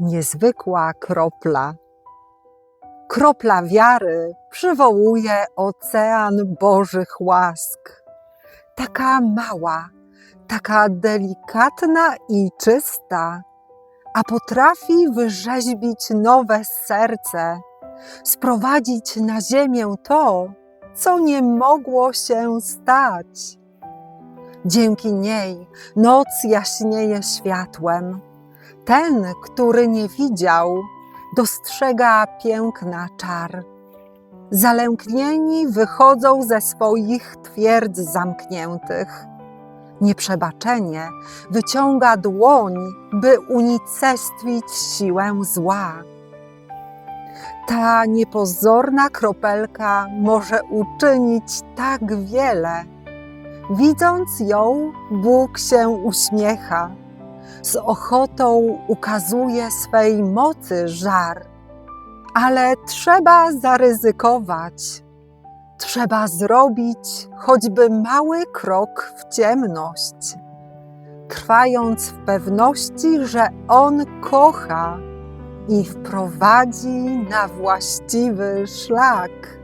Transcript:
niezwykła kropla. Kropla wiary przywołuje ocean Bożych łask. Taka mała, taka delikatna i czysta, a potrafi wyrzeźbić nowe serce, sprowadzić na ziemię to, co nie mogło się stać. Dzięki niej noc jaśnieje światłem. Ten, który nie widział, dostrzega piękna czar. Zalęknieni wychodzą ze swoich twierdz zamkniętych. Nieprzebaczenie wyciąga dłoń, by unicestwić siłę zła. Ta niepozorna kropelka może uczynić tak wiele. Widząc ją, Bóg się uśmiecha. Z ochotą ukazuje swej mocy żar. Ale trzeba zaryzykować. Trzeba zrobić choćby mały krok w ciemność, trwając w pewności, że On kocha i wprowadzi na właściwy szlak.